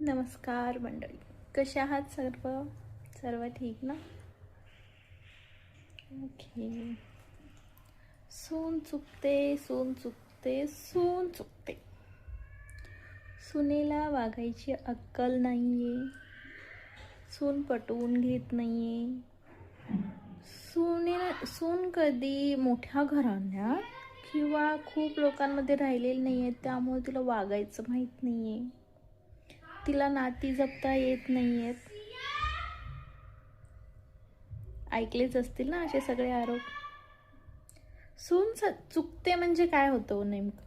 नमस्कार मंडळी. कसे आहात सर्व? सर्व ठीक ना? ओके. सून चुकते सून चुकते सून चुकते. सुनेला वागायची अक्कल नाही आहे सून पटवून घेत नाही आहे सुने सून कधी मोठ्या घराण्यात किंवा खूप लोकांमध्ये राहिलेली नाही आहे त्यामुळे तिला वागायचं माहीत नाही आहे तिला नाती जपता येत नाही आहेत ऐकलेच असतील ना असे सगळे आरोप? सून स चुकते म्हणजे काय होतं हो नेमकं?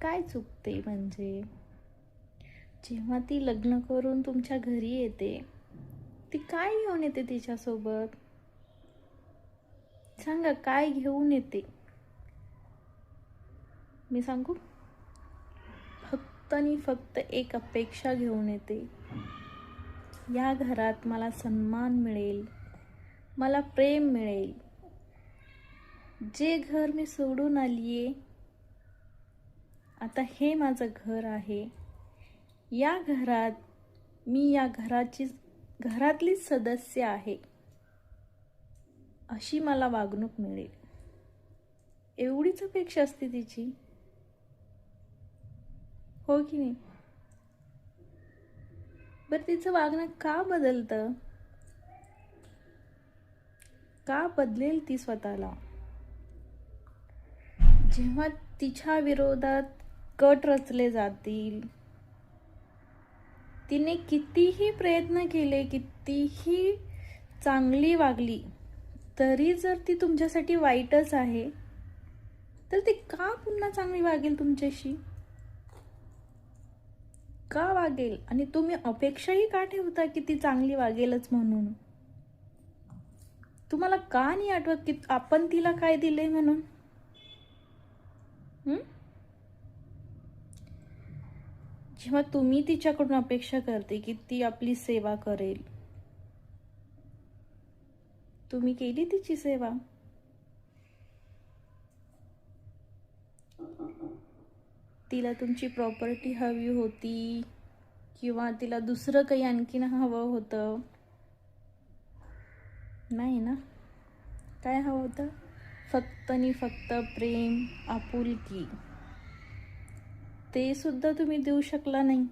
काय चुकते म्हणजे? जेव्हा ती लग्न करून तुमच्या घरी येते ती काय घेऊन येते तिच्यासोबत? सांगा काय घेऊन येते? मी सांगू? फक्त आणि फक्त एक अपेक्षा घेऊन येते. या घरात मला सन्मान मिळेल. मला प्रेम मिळेल. जे घर मी सोडून आली आहे आता हे माझं घर आहे. या घरात मी या घराची घरातलीच सदस्य आहे. अशी मला वागणूक मिळेल. एवढीच अपेक्षा असते तिची. हो की नाही? बरं तिचं वागणं का बदलतं? का बदलेल ती स्वतःला? जेव्हा तिच्या विरोधात कट रचले जातील तिने कितीही प्रयत्न केले कितीही चांगली वागली तरी जर ती तुमच्यासाठी वाईटच आहे तर ती का पुन्हा चांगली वागेल तुमच्याशी? का वागेल आणि तुम्ही अपेक्षाही का ठेवता की ती चांगली वागेलच म्हणून? तुम्हाला का नाही आठवत की आपण तिला काय दिले म्हणून? जेव्हा तुम्ही तिच्याकडून अपेक्षा करते की ती आपली सेवा करेल. तुम्ही केली तिची सेवा? तिला तुमची प्रॉपर्टी हवी होती किंवा तिला दुसरं काही आणखीन हवं होतं? नाही ना? काय हवं होतं? फक्त आणि फक्त प्रेम आपुलकी. ते सुद्धा तुम्ही देऊ शकला नाही.